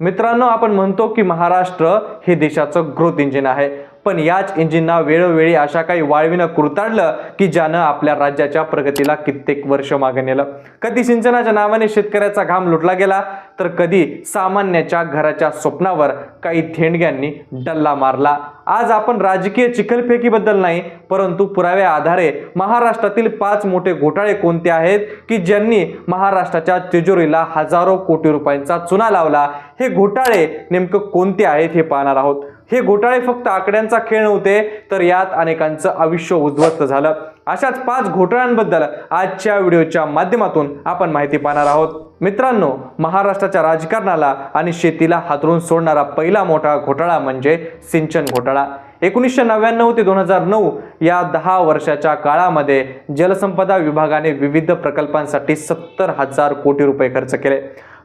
मित्रांनो आपण म्हणतो की महाराष्ट्र हे देशाचं ग्रोथ इंजिन आहे. पण याच इंजिनना वेळोवेळी अशा काही वाळवीनं कुरताडलं की ज्यानं आपल्या राज्याच्या प्रगतीला कित्येक वर्ष मागे नेलं. कधी सिंचनाच्या नावाने शेतकऱ्याचा घाम लुटला गेला तर कधी सामान्याच्या घराच्या स्वप्नावर काही थेंडग्यांनी डल्ला मारला. आज आपण राजकीय चिखलफेकीबद्दल नाही परंतु पुराव्या आधारे महाराष्ट्रातील पाच मोठे घोटाळे कोणते आहेत की ज्यांनी महाराष्ट्राच्या तिजोरीला हजारो कोटी रुपयांचा चुना लावला? हे घोटाळे नेमकं कोणते आहेत हे पाहणार आहोत. हे घोटाळे फक्त आकड्यांचा खेळ नव्हते तर यात अनेकांचं आयुष्य उद्ध्वस्त झालं. अशाच पाच घोटाळ्यांबद्दल आजच्या व्हिडिओच्या माध्यमातून आपण माहिती पाहणार आहोत. मित्रांनो महाराष्ट्राच्या राजकारणाला आणि शेतीला हातरून सोडणारा पहिला मोठा घोटाळा म्हणजे सिंचन घोटाळा. एकोणीसशे नव्याण्णव ते दोन हजार नऊ या दहा वर्षाच्या काळामध्ये जलसंपदा विभागाने विविध प्रकल्पांसाठी सत्तर हजार कोटी रुपये खर्च केले.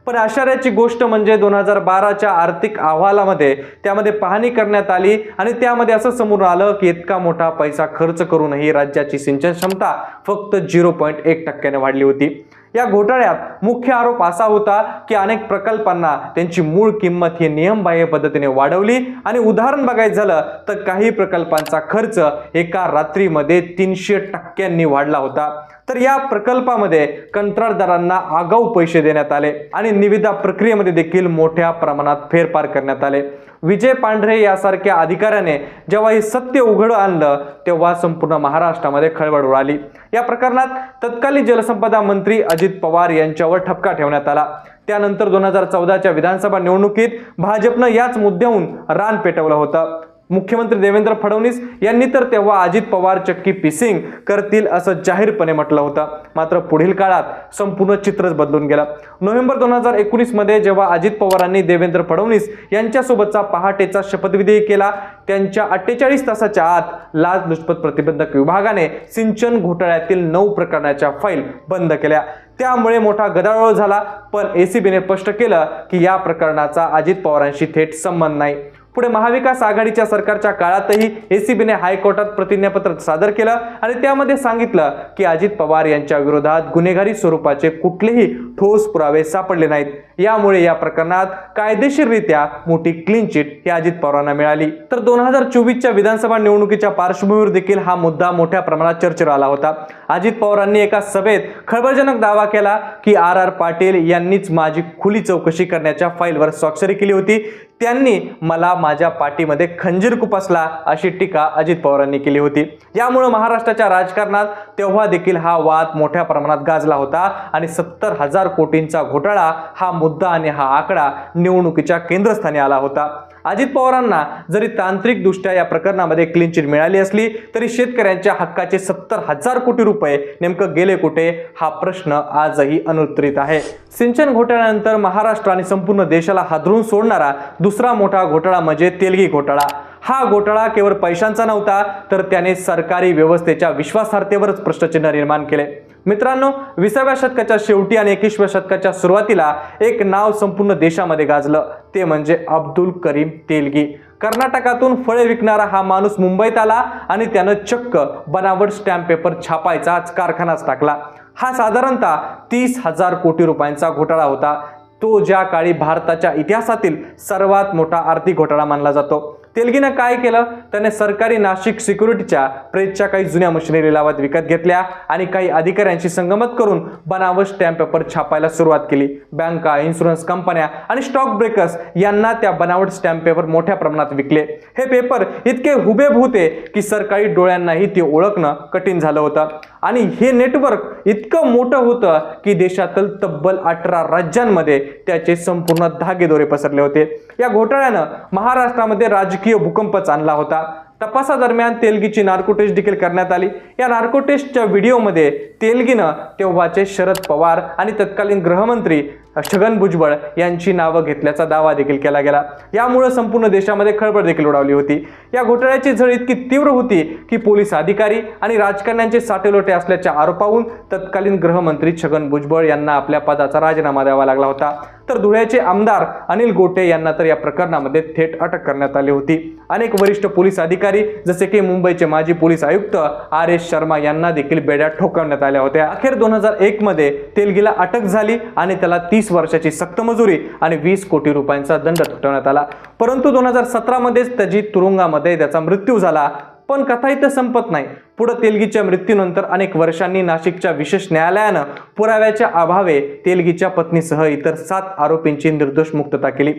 पण आश्चर्याची गोष्ट म्हणजे दोन हजार बाराच्या आर्थिक अहवालामध्ये त्यामध्ये पाहणी करण्यात आली आणि त्यामध्ये असं समोर आलं की इतका मोठा पैसा खर्च करूनही राज्याची सिंचन क्षमता फक्त झिरो पॉईंट एक टक्क्याने वाढली होती. या घोटाळ्यात मुख्य आरोप असा होता की अनेक प्रकल्पांना त्यांची मूळ किंमत ही नियमबाह्य पद्धतीने वाढवली आणि उदाहरण बघायचं झालं तर काही प्रकल्पांचा खर्च एका रात्रीमध्ये तीनशे टक्क्यांनी वाढला होता. तर या प्रकल्पामध्ये कंत्राटदारांना आगाऊ पैसे देण्यात आले आणि निविदा प्रक्रियेमध्ये देखील मोठ्या प्रमाणात फेरफार करण्यात आले. विजय पांढरे यासारख्या अधिकाऱ्याने जेव्हा हे सत्य उघड आणलं तेव्हा संपूर्ण महाराष्ट्रामध्ये खळबळ उडाली. या प्रकरणात तत्कालीन जलसंपदा मंत्री अजित पवार यांच्यावर ठपका ठेवण्यात आला. त्यानंतर दोन हजार चौदाच्या विधानसभा निवडणुकीत भाजपनं याच मुद्द्याहून रान पेटवलं होतं. मुख्यमंत्री देवेंद्र फडणवीस यांनी तर तेव्हा अजित पवार चक्की पिसिंग करतील असं जाहीरपणे म्हटलं होतं. मात्र पुढील काळात संपूर्ण चित्रच बदलून गेलं. नोव्हेंबर दोन हजार एकोणीसमध्ये जेव्हा अजित पवारांनी देवेंद्र फडणवीस यांच्यासोबतचा पहाटेचा शपथविधी केला त्यांच्या अठ्ठेचाळीस तासाच्या आत लाचलुचपत प्रतिबंधक विभागाने सिंचन घोटाळ्यातील नऊ प्रकरणाच्या फाईल बंद केल्या. त्यामुळे मोठा गदारोळ झाला पण एसीबीने स्पष्ट केलं की या प्रकरणाचा अजित पवारांशी थेट संबंध नाही. पुढे महाविकास आघाडीच्या सरकारच्या काळातही एसीबीने हायकोर्टात प्रतिज्ञापत्र सादर केलं आणि त्यामध्ये सांगितलं की अजित पवार यांच्या विरोधात गुन्हेगारी स्वरूपाचे कुठलेही ठोस पुरावे सापडले नाहीत. यामुळे या प्रकरणात कायदेशीररित्या मोठी क्लीन चिट ही अजित पवारांना मिळाली. तर दोन हजार चोवीसच्या विधानसभा निवडणुकीच्या पार्श्वभूमीवर देखील हा मुद्दा मोठ्या प्रमाणात चर्चेवर आला होता. अजित पवारांनी एका सभेत खळबळजनक दावा केला की आर आर पाटील यांनीच माझी खुली चौकशी करण्याच्या फाईलवर स्वाक्षरी केली होती. त्यांनी मला माझ्या पाठीमध्ये खंजीर कुपसला अशी टीका अजित पवारांनी केली होती. यामुळे महाराष्ट्राच्या राजकारणात तेव्हा देखील हा वाद मोठ्या प्रमाणात गाजला होता आणि सत्तर हजार कोटींचा घोटाळा हा मुद्दा आणि हा आकडा निवडणुकीच्या केंद्रस्थानी आला होता. अजित पवारांना जरी तांत्रिकदृष्ट्या या प्रकरणामध्ये क्लीन चिट मिळाली असली तरी शेतकऱ्यांच्या हक्काचे सत्तर हजार कोटी रुपये नेमकं गेले कुठे हा प्रश्न आजही अनुत्तरित आहे. सिंचन घोटाळ्यानंतर महाराष्ट्र आणि संपूर्ण देशाला हादरून सोडणारा दुसरा मोठा घोटाळा म्हणजे तेलगी घोटाळा. हा घोटाळा केवळ पैशांचा नव्हता तर त्याने सरकारी व्यवस्थेच्या विश्वासार्हतेवरच प्रश्नचिन्ह निर्माण केले. मित्रांनो विसाव्या शतकाच्या शेवटी आणि एकविसव्या शतकाच्या सुरुवातीला एक नाव संपूर्ण देशामध्ये गाजलं. ते म्हणजे अब्दुल करीम तेलगी. कर्नाटकातून फळे विकणारा हा माणूस मुंबईत आला आणि त्यानं चक्क बनावट स्टॅम्प पेपर छापायचाच कारखानाच टाकला. हा साधारणतः तीस हजार कोटी रुपयांचा घोटाळा होता. तो ज्या काळी भारताच्या इतिहासातील सर्वात मोठा आर्थिक घोटाळा मानला जातो. तेलगीनं काय केलं? त्याने सरकारी नाशिक सिक्युरिटीच्या प्रेसच्या काही जुन्या मशिनरी लावत विकत घेतल्या आणि काही अधिकाऱ्यांशी संगमत करून बनावट स्टॅम्प पेपर छापायला सुरुवात केली. बँका इन्शुरन्स कंपन्या आणि स्टॉक ब्रेकर्स यांना त्या बनावट स्टॅम्प पेपर मोठ्या प्रमाणात विकले. हे पेपर इतके हुबेब होते की सरकारी डोळ्यांनाही ते ओळखणं कठीण झालं होतं. आणि हे नेटवर्क इतकं मोठं होतं की देशातील तब्बल अठरा राज्यांमध्ये त्याचे संपूर्ण धागेदोरे पसरले होते. या घोटाळ्यानं महाराष्ट्रामध्ये राजकीय भूकंपच आणला होता. तपासादरम्यान तेलगीची नार्को टेस्ट देखील करण्यात आली. या नार्को टेस्टच्या व्हिडिओमध्ये तेलगीनं तेव्हाचे शरद पवार आणि तत्कालीन गृहमंत्री छगन भुजबळ यांची नावं घेतल्याचा दावा देखील केला गेला. यामुळे संपूर्ण देशामध्ये खळबळ देखील उडावली होती. या घोटाळ्याची झळ इतकी तीव्र होती की पोलीस अधिकारी आणि राजकारण्यांचे साटेलोटे असल्याच्या आरोपाहून तत्कालीन गृहमंत्री छगन भुजबळ यांना आपल्या पदाचा राजीनामा द्यावा लागला होता. तर धुळ्याचे आमदार अनिल गोटे यांना तर या प्रकरणामध्ये थेट अटक करण्यात आली होती. अनेक वरिष्ठ पोलीस अधिकारी जसे की मुंबईचे माजी पोलीस आयुक्त आर एस शर्मा यांना देखील बेड्या ठोकवण्यात आल्या होत्या. अखेर दोन हजार एकमध्ये तेलगीला अटक झाली आणि त्याला तीस तीस वर्षाची सक्तमजुरी आणि वीस कोटी रुपयांचा दंड ठोठवण्यात आला. परंतु दोन हजार सतरामध्येच त्याची तुरुंगामध्ये त्याचा मृत्यू झाला. पण कथा इथं संपत नाही. पुढं तेलगीच्या मृत्यूनंतर अनेक वर्षांनी नाशिकच्या विशेष न्यायालयानं पुराव्याच्या अभावे तेलगीच्या पत्नीसह इतर सात आरोपींची निर्दोष मुक्तता केली.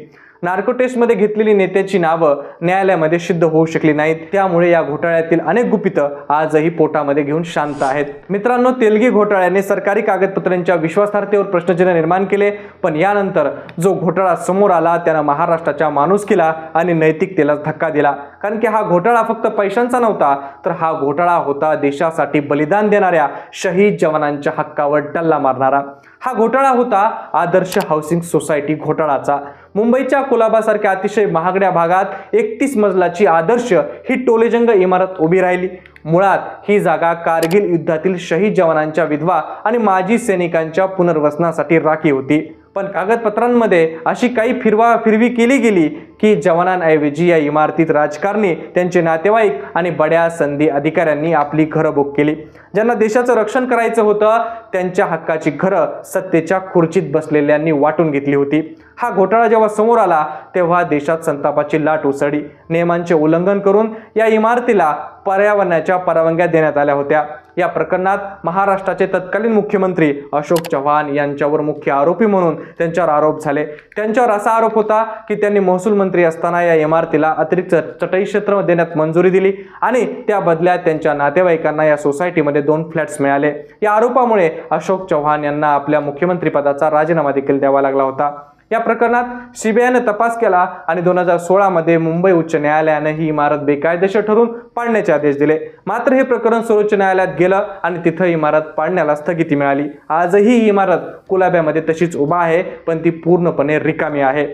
नार्को टेस्टमध्ये घेतलेली नेत्याची नावं न्यायालयामध्ये सिद्ध होऊ शकली नाहीत. त्यामुळे या घोटाळ्यातील अनेक गुपितं आजही पोटामध्ये घेऊन शांत आहेत. मित्रांनो तेलगी घोटाळ्याने सरकारी कागदपत्रांच्या विश्वासार्हतेवर प्रश्नचिन्ह निर्माण केले पण यानंतर जो घोटाळा समोर आला त्यानं महाराष्ट्राच्या माणुसकीला आणि नैतिकतेला धक्का दिला. कारण की हा घोटाळा फक्त पैशांचा नव्हता तर हा घोटाळा होता देशासाठी बलिदान देणाऱ्या शहीद जवानांच्या हक्कावर टल्ला मारणारा. हा घोटाळा होता आदर्श हाऊसिंग सोसायटी घोटाळाचा. मुंबईच्या कुलाबासारख्या अतिशय महागड्या भागात एकतीस मजलाची आदर्श ही टोलेजंग इमारत उभी राहिली. मुळात ही जागा कारगिल युद्धातील शहीद जवानांच्या विधवा आणि माजी सैनिकांच्या पुनर्वसनासाठी राखी होती. पण कागदपत्रांमध्ये अशी काही फिरवा फिरवी केली गेली की जवानांऐवजी या इमारतीत राजकारणी त्यांचे नातेवाईक आणि बड्या संधी अधिकाऱ्यांनी आपली घरं बुक केली. ज्यांना देशाचं रक्षण करायचं होतं त्यांच्या हक्काची घरं सत्तेच्या खुर्चीत बसलेल्यांनी वाटून घेतली होती. हा घोटाळा जेव्हा समोर आला तेव्हा देशात संतापाची लाट उसळली. नियमांचे उल्लंघन करून या इमारतीला पर्यावरणाच्या परवानग्या देण्यात आल्या होत्या. या प्रकरणात महाराष्ट्राचे तत्कालीन मुख्यमंत्री अशोक चव्हाण यांच्यावर मुख्य आरोपी म्हणून त्यांच्यावर आरोप झाले. त्यांच्यावर असा आरोप होता की त्यांनी महसूल मंत्री असताना या इमारतीला अतिरिक्त चटई क्षेत्र देण्यात मंजुरी दिली आणि त्या बदल्यात त्यांच्या नातेवाईकांना या सोसायटीमध्ये दोन फ्लॅट्स मिळाले. या आरोपामुळे अशोक चव्हाण यांना आपल्या मुख्यमंत्री पदाचा राजीनामा देखील द्यावा लागला होता. या प्रकरणात सीबीआयनं तपास केला आणि दोन हजार सोळामध्ये मुंबई उच्च न्यायालयानं ही इमारत बेकायदेशीर ठरून पाडण्याचे आदेश दिले. मात्र हे प्रकरण सर्वोच्च न्यायालयात गेलं आणि तिथं इमारत पाडण्याला स्थगिती मिळाली. आजही ही इमारत कुलाब्यामध्ये तशीच उभा आहे पण ती पूर्णपणे रिकामी आहे.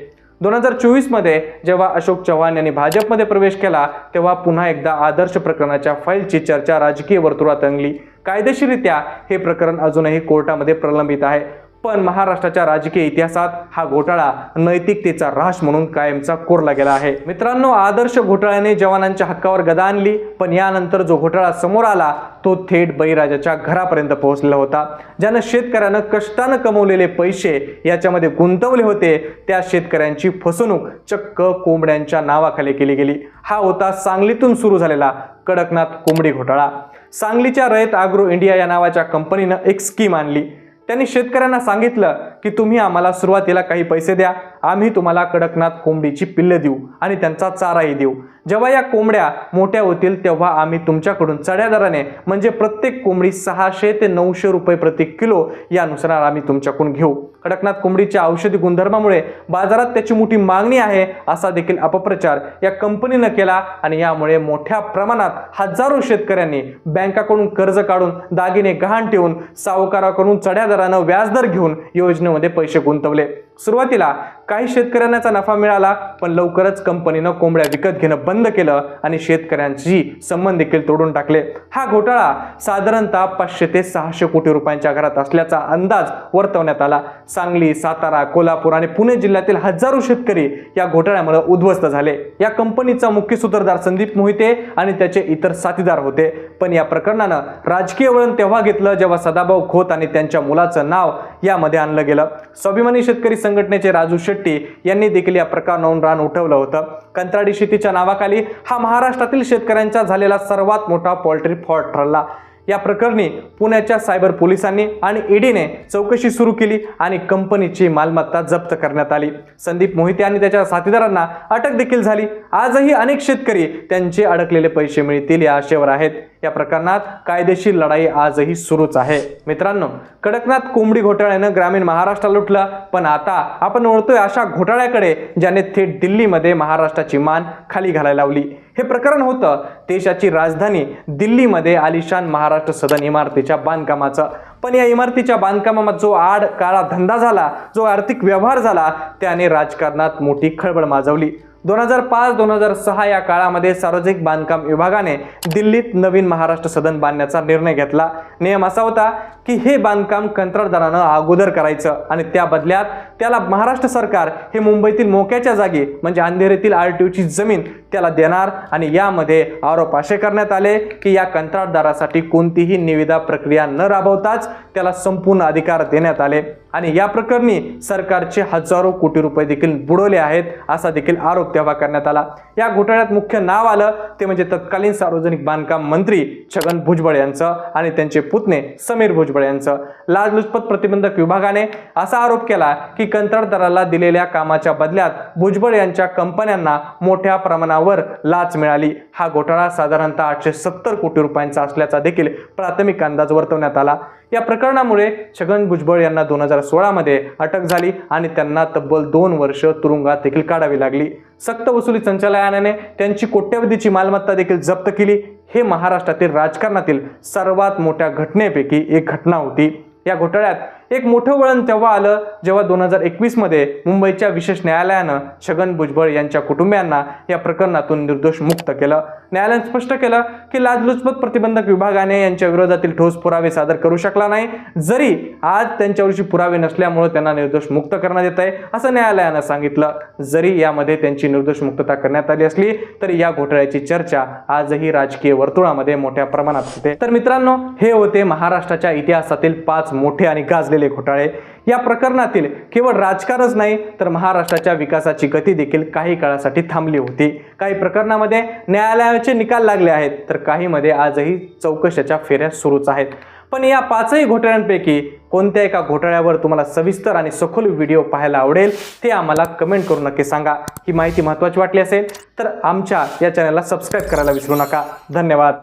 दोन हजार चोवीसमध्ये जेव्हा अशोक चव्हाण यांनी भाजपमध्ये प्रवेश केला तेव्हा पुन्हा एकदा आदर्श प्रकरणाच्या फाईलची चर्चा राजकीय वर्तुळात रंगली. कायदेशीरित्या हे प्रकरण अजूनही कोर्टामध्ये प्रलंबित आहे. पण महाराष्ट्राच्या राजकीय इतिहासात हा घोटाळा नैतिकतेचा राश म्हणून कायमचा कोरला गेला आहे. मित्रांनो आदर्श घोटाळ्याने जवानांच्या हक्कावर गदा आणली पण यानंतर जो घोटाळा समोर आला तो थेट बळीराजाच्या घरापर्यंत पोहोचलेला होता. ज्यानं शेतकऱ्यानं कष्टानं कमवलेले पैसे याच्यामध्ये गुंतवले होते त्या शेतकऱ्यांची फसवणूक चक्क कोंबड्यांच्या नावाखाली केली गेली. हा होता सांगलीतून सुरू झालेला कडकनाथ कोंबडी घोटाळा. सांगलीच्या रयत आग्रो इंडिया या नावाच्या कंपनीनं एक स्कीम आणली. त्यांनी शेतकऱ्यांना सांगितलं की तुम्ही आम्हाला सुरुवातीला काही पैसे द्या. आम्ही तुम्हाला कडकनाथ कोंबडीची पिल्लं देऊ आणि त्यांचा चाराही देऊ. जेव्हा या कोंबड्या मोठ्या होतील तेव्हा आम्ही तुमच्याकडून चढ्या दराने म्हणजे प्रत्येक कोंबडी सहाशे ते नऊशे रुपये प्रति किलो यानुसार आम्ही तुमच्याकडून घेऊ. कडकनाथ कोंबडीच्या औषधी गुणधर्मामुळे बाजारात त्याची मोठी मागणी आहे असा देखील अपप्रचार या कंपनीनं केला आणि यामुळे मोठ्या प्रमाणात हजारो शेतकऱ्यांनी बँकाकडून कर्ज काढून दागिने गहाण ठेवून सावकाराकडून चढ्या दरानं व्याजदर घेऊन योजनेमध्ये पैसे गुंतवले. सुरुवातीला काही शेतकऱ्यांना याचा नफा मिळाला पण लवकरच कंपनीनं कोंबड्या विकत घेणं बंद केलं आणि शेतकऱ्यांशी संबंध देखील तोडून टाकले. हा घोटाळा साधारणतः पाचशे ते सहाशे कोटी रुपयांच्या घरात असल्याचा अंदाज वर्तवण्यात आला. सांगली सातारा कोल्हापूर आणि पुणे जिल्ह्यातील हजारो शेतकरी या घोटाळ्यामुळे उद्ध्वस्त झाले. या कंपनीचा मुख्य सूत्रधार संदीप मोहिते आणि त्याचे इतर साथीदार होते. पण या प्रकरणानं राजकीय वळण तेव्हा घेतलं जेव्हा सदाभाऊ खोत आणि त्यांच्या मुलाचं नाव यामध्ये आणलं गेलं. स्वाभिमानी शेतकरी संघटनेचे राजू शेट्टी यांनी देखील या प्रकार नोंद रान उठवलं होतं. कंत्राटी शेतीच्या नावाखाली हा महाराष्ट्रातील शेतकऱ्यांचा झालेला सर्वात मोठा पोल्ट्री फ्रॉड ठरला. या प्रकरणी पुण्याच्या सायबर पोलिसांनी आणि ईडीने चौकशी सुरू केली आणि कंपनीची मालमत्ता जप्त करण्यात आली. संदीप मोहिते आणि त्याच्या साथीदारांना अटक देखील झाली. आजही अनेक शेतकरी त्यांचे अडकलेले पैसे मिळतील या आशेवर आहेत. या प्रकरणात कायदेशीर लढाई आजही सुरूच आहे. मित्रांनो कडकनाथ कोंबडी घोटाळ्यानं ग्रामीण महाराष्ट्र लुटलं पण आता आपण वळतोय अशा घोटाळ्याकडे ज्याने थेट दिल्लीमध्ये महाराष्ट्राची मान खाली घालायला लावली. हे प्रकरण होतं देशाची राजधानी दिल्लीमध्ये आलिशान महाराष्ट्र सदन इमारतीच्या बांधकामाचं. पण या इमारतीच्या बांधकामात जो आड काळा धंदा झाला जो आर्थिक व्यवहार झाला त्याने राजकारणात मोठी खळबळ माजवली. दोन हजार पाच दोन हजार सहा या काळामध्ये सार्वजनिक बांधकाम विभागाने दिल्लीत नवीन महाराष्ट्र सदन बांधण्याचा निर्णय घेतला. नियम असा होता की हे बांधकाम कंत्राटदारानं अगोदर करायचं आणि त्या बदल्यात त्याला महाराष्ट्र सरकार हे मुंबईतील मोक्याच्या जागी म्हणजे अंधेरीतील आर टी ओची जमीन त्याला देणार आणि यामध्ये आरोप असे करण्यात आले की या कंत्राटदारासाठी कोणतीही निविदा प्रक्रिया न राबवताच त्याला संपूर्ण अधिकार देण्यात आले. आणि या प्रकरणी सरकारचे हजारो कोटी रुपये देखील बुडवले आहेत असा देखील आरोप तेव्हा करण्यात आला. या घोटाळ्यात मुख्य नाव आलं ते म्हणजे तत्कालीन सार्वजनिक बांधकाम मंत्री छगन भुजबळ यांचं आणि त्यांचे पुतणे समीर भुजबळ यांचं. लाचलुचपत प्रतिबंधक विभागाने असा आरोप केला की कंत्राटदाराला दिलेल्या कामाच्या बदल्यात भुजबळ यांच्या कंपन्यांना मोठ्या प्रमाणावर लाच मिळाली. हा घोटाळा साधारणतः आठशे सत्तर कोटी रुपयांचा असल्याचा देखील प्राथमिक अंदाज वर्तवण्यात आला. या प्रकरणामुळे छगन भुजबळ यांना दोन हजार सोळामध्ये अटक झाली आणि त्यांना तब्बल दोन वर्ष तुरुंगात देखील काढावी लागली. सक्त वसुली संचालनाने त्यांची कोट्यवधीची मालमत्ता देखील जप्त केली. हे महाराष्ट्रातील राजकारणातील सर्वात मोठ्या घटनेपैकी एक घटना होती. या घोटाळ्यात एक मोठं वळण तेव्हा आलं जेव्हा दोन हजार एकवीसमध्ये मुंबईच्या विशेष न्यायालयानं छगन भुजबळ यांच्या कुटुंबियांना या प्रकरणातून निर्दोष मुक्त केलं. न्यायालयानं स्पष्ट केलं की लाचलुचपत प्रतिबंधक विभागाने यांच्या विरोधातील ठोस पुरावे सादर करू शकला नाही. जरी आज त्यांच्यावरची पुरावे नसल्यामुळे त्यांना निर्दोष मुक्त करण्यात येत आहे असं न्यायालयानं सांगितलं. जरी यामध्ये त्यांची निर्दोष मुक्तता करण्यात आली असली तरी या घोटाळ्याची चर्चा आजही राजकीय वर्तुळामध्ये मोठ्या प्रमाणात होते. तर मित्रांनो हे होते महाराष्ट्राच्या इतिहासातील पाच मोठे आणि गाजलेले घोटाळे या प्रकरणातील केवळ राजकारणच नाही तर महाराष्ट्राच्या विकासाची गती देखील काही काळासाठी थांबली होती. काही प्रकरणामध्ये न्यायालयाचे निकाल लागले आहेत तर काहीमध्ये आजही चौकशाच्या फेऱ्या सुरूच आहेत. पण या पाचही घोटाळ्यांपैकी कोणत्या एका घोटाळ्यावर तुम्हाला सविस्तर आणि सखोल व्हिडिओ पाहायला आवडेल ते आम्हाला कमेंट करून नक्की सांगा. ही माहिती महत्त्वाची वाटली असेल तर आमच्या या चॅनलला सबस्क्राईब करायला विसरू नका. धन्यवाद.